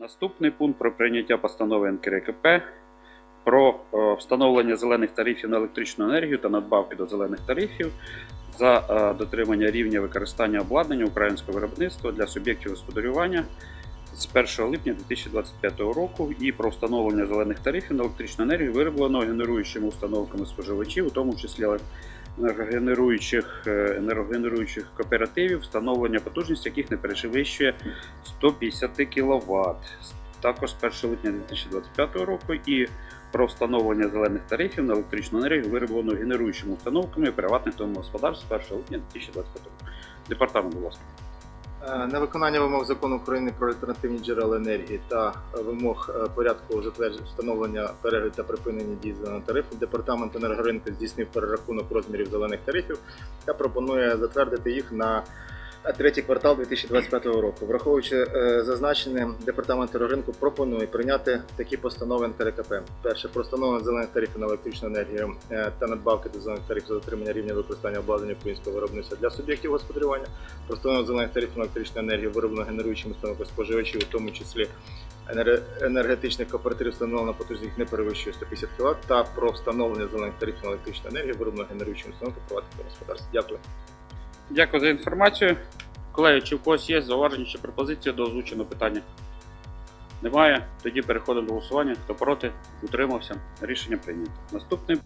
Наступний пункт про прийняття постанови НКРКП про е, встановлення зелених тарифів на електричну енергію та надбавки до зелених тарифів за е, дотримання рівня використання обладнання українського виробництва для суб'єктів господарювання з 1 липня 2025 року і про встановлення зелених тарифів на електричну енергію, виробленого генеруючими установками споживачів, у тому числі енергогенеруючих, е, енергогенеруючих кооперативів, встановлення потужності яких не перевищує 150 кВт. Також з 1 липня 2025 року і про встановлення зелених тарифів на електричну енергію, вироблену генеруючими установками приватних домогосподарств з 1 липня 2025 року. Департамент, будь ласка. Е, На виконання вимог закону України про альтернативні джерела енергії та вимог е, порядку встановлення перегляду та припинення дії зеленого тарифу, департамент енергоринку здійснив перерахунок розмірів зелених тарифів та пропонує затвердити їх на третій квартал 2025 року. Враховуючи е, зазначене, департамент енергоринку пропонує прийняти такі постанови НКРКП. Перше про встановлення зелених тарифів на електричну енергію е, та надбавки до зелених тарифів за дотримання рівня використання обладнання українського виробництва для суб'єктів господарювання про зелених тарифів на електричну енергію, вироблену генеруючими установками споживачів, у тому числі енер- енергетичних кооперативів, встановлена потужність не перевищує 150 кВт, та про встановлення зелених тарифів на електричну енергію, вироблену генеруючими установками приватних господарств. Дякую. Дякую за інформацію. Колеги, чи в когось є зауваження чи пропозиції до озвученого питання? Немає. Тоді переходимо до голосування. Хто проти, утримався. Рішення прийнято. Наступний